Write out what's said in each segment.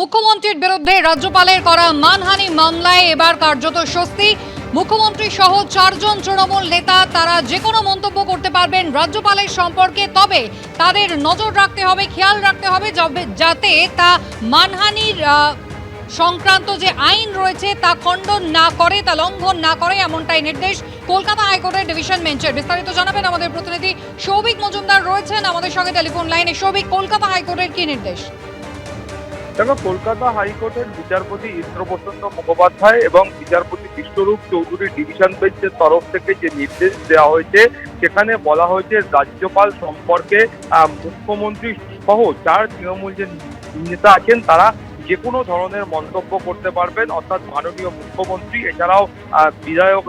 মুখ্যমন্ত্রীর বিরুদ্ধে রাজ্যপালের করা মানহানি মামলায় এবার কার্যত স্বস্তি। মুখ্যমন্ত্রী সহ চারজন তৃণমূল নেতা, তারা যে কোনো মন্তব্য করতে পারবেন রাজ্যপালের সম্পর্কে, তবে তাদের নজর রাখতে হবে, খেয়াল রাখতে হবে যাতে তা মানহানির সংক্রান্ত যে আইন রয়েছে তা খণ্ডন না করে, তা লঙ্ঘন না করে এমনটাই নির্দেশ কলকাতা হাইকোর্টের ডিভিশন বেঞ্চের। বিস্তারিত জানাবেন আমাদের প্রতিনিধি সৌভিক মজুমদার রয়েছেন আমাদের সঙ্গে টেলিফোন লাইনে। সৌভিক, কলকাতা হাইকোর্টের কি নির্দেশ? দেখো কলকাতা হাইকোর্টের বিচারপতি ইন্দ্রপ্রসন্ন মুখোপাধ্যায় এবং বিচারপতি বিশ্বরূপ চৌধুরী ডিভিশন বেঞ্চের তরফ থেকে যে নির্দেশ দেওয়া হয়েছে, সেখানে বলা হয়েছে রাজ্যপাল সম্পর্কে মুখ্যমন্ত্রী সহ চার তৃণমূল যে নেতা আছেন, তারা যে কোনো ধরনের মন্তব্য করতে পারবেন। অর্থাৎ মাননীয় মুখ্যমন্ত্রী, এছাড়াও বিধায়ক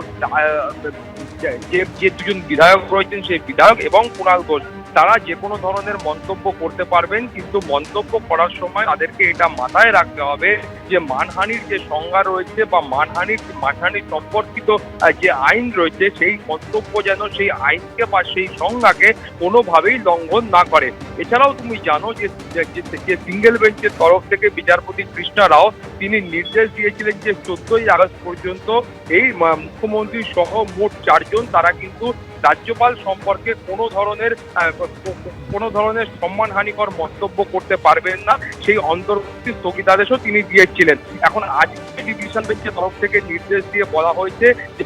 যে দুজন বিধায়ক রয়েছেন, সেই বিধায়ক এবং কুণাল ঘোষ। তারা যে কোনো ধরনের মন্তব্য করতে পারবেন, কিন্তু মন্তব্য করার সময় তাদেরকে এটা মাথায় রাখতে হবে যে মানহানির যে সংজ্ঞা রয়েছে বা মানহানির, মানহানি সম্পর্কিত যে আইন রয়েছে, সেই মন্তব্য যেন সেই আইনকে বা সেই সংজ্ঞাকে কোনোভাবেই লঙ্ঘন না করে। এছাড়াও তুমি জানো যে, যে- সিঙ্গেল বেঞ্চের তরফ থেকে বিচারপতি কৃষ্ণা রাও তিনি নির্দেশ দিয়েছিলেন যে চোদ্দই আগস্ট পর্যন্ত এই মুখ্যমন্ত্রী সহ মোট চারজন, তারা কিন্তু রাজ্যপাল সম্পর্কে কোনো ধরনের কোনো ধরনের সম্মানহানিকর মন্তব্য করতে পারবেন না। সেই অন্তর্বর্তী স্থগিতাদেশও তিনি দিয়েছিলেন। এখন আজকে ডিভিশন বেঞ্চের তরফ থেকে নির্দেশ দিয়ে বলা হয়েছে যে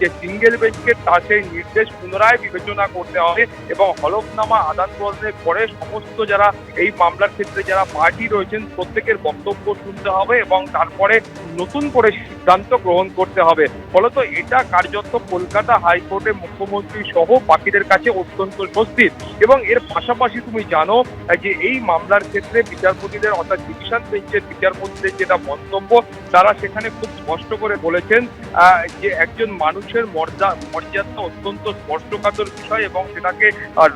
যে সিঙ্গেল বেঞ্চকে তার সেই নির্দেশ পুনরায় বিবেচনা করতে হবে এবং হলফনামা আদান প্রদানের পরে সমস্ত যারা এই মামলার ক্ষেত্রে যারা পার্টি রয়েছেন, প্রত্যেকের বক্তব্য শুনতে হবে এবং তারপরে নতুন করে সিদ্ধান্ত গ্রহণ করতে হবে। ফলত এটা কার্যত কলকাতা হাইকোর্টে মুখ্যমন্ত্রী সহ বাকিদের কাছে অত্যন্ত স্বস্তির এবং এর পাশাপাশি তুমি জানো যে এই মামলার ক্ষেত্রে বিচারপতিদের অর্থাৎ ডিভিশন বেঞ্চের বিচারপতিদের যেটা মন্তব্য, তারা সেখানে খুব স্পষ্ট করে বলেছেন যে একজন মানুষের মর্যাদা মর্যাদা অত্যন্ত স্পষ্টকাতর বিষয় এবং সেটাকে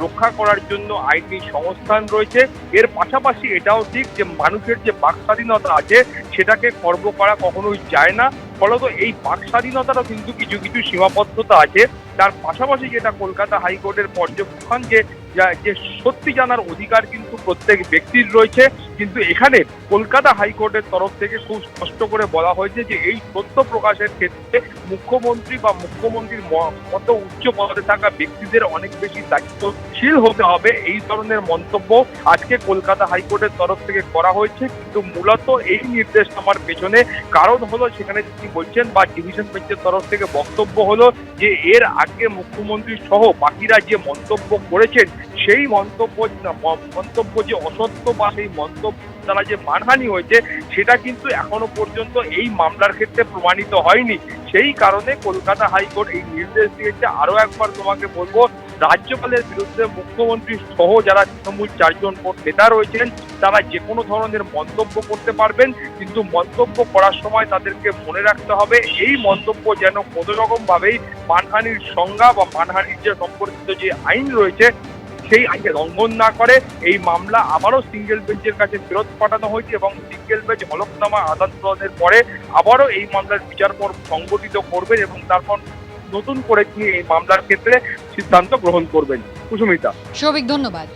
রক্ষা করার জন্য আইনি সংস্থান রয়েছে। এর পাশাপাশি এটাও ঠিক যে মানুষের যে বাক স্বাধীনতা আছে, সেটাকে খর্ব করা কখনোই যায় না। ফলত এই বাক স্বাধীনতারও কিন্তু কিছু কিছু সীমাবদ্ধতা আছে। তার পাশাপাশি যেটা কলকাতা হাইকোর্টের পর্যবেক্ষণ যে, যা- সত্যি জানার অধিকার কিন্তু প্রত্যেক ব্যক্তির রয়েছে। কিন্তু এখানে কলকাতা হাইকোর্টের তরফ থেকে খুব স্পষ্ট করে বলা হয়েছে যে এই তথ্য প্রকাশের ক্ষেত্রে মুখ্যমন্ত্রী বা মুখ্যমন্ত্রীর মতো উচ্চ পদে থাকা ব্যক্তিদের অনেক বেশি দায়িত্বশীল হতে হবে এই ধরনের মন্তব্য আজকে কলকাতা হাইকোর্টের তরফ থেকে করা হয়েছে। কিন্তু মূলত এই নির্দেশ আমার পেছনে কারণ হলো সেখানে তিনি বলছেন বা ডিভিশন বেঞ্চের তরফ থেকে বক্তব্য হলো যে এর আগে মুখ্যমন্ত্রী সহ বাকিরা যে মন্তব্য করেছেন, সেই মন্তব্য মন্তব্য যে অসত্য বা সেই মন্তব্য দ্বারা যে মানহানি হয়েছে, সেটা কিন্তু এখনও পর্যন্ত এই মামলার ক্ষেত্রে প্রমাণিত হয়নি। সেই কারণে কলকাতা হাইকোর্ট এই নির্দেশ দিয়েছে। আরও একবার তোমাকে বলব, রাজ্যপালের বিরুদ্ধে মুখ্যমন্ত্রী সহ যারা তৃণমূল চারজন নেতা রয়েছেন, তারা যে কোনো ধরনের মন্তব্য করতে পারবেন। কিন্তু মন্তব্য করার সময় তাদেরকে মনে রাখতে হবে, এই মন্তব্য যেন কোনো রকম ভাবেই মানহানির সংজ্ঞা বা মানহানির যে সম্পর্কিত যে আইন রয়েছে সেই আইনকে লঙ্ঘন না করে এই মামলা আবারও সিঙ্গেল বেঞ্চের কাছে ফেরত পাঠানো হয়েছে এবং সিঙ্গেল বেঞ্চ হলফনামা আদান প্রদানের পরে আবারও এই মামলার বিচার পর সংগঠিত করবেন এবং তারপর নতুন করে তিনি এই মামলার ক্ষেত্রে সিদ্ধান্ত গ্রহণ করবেন। কুসুমিতা সৌভিক, ধন্যবাদ।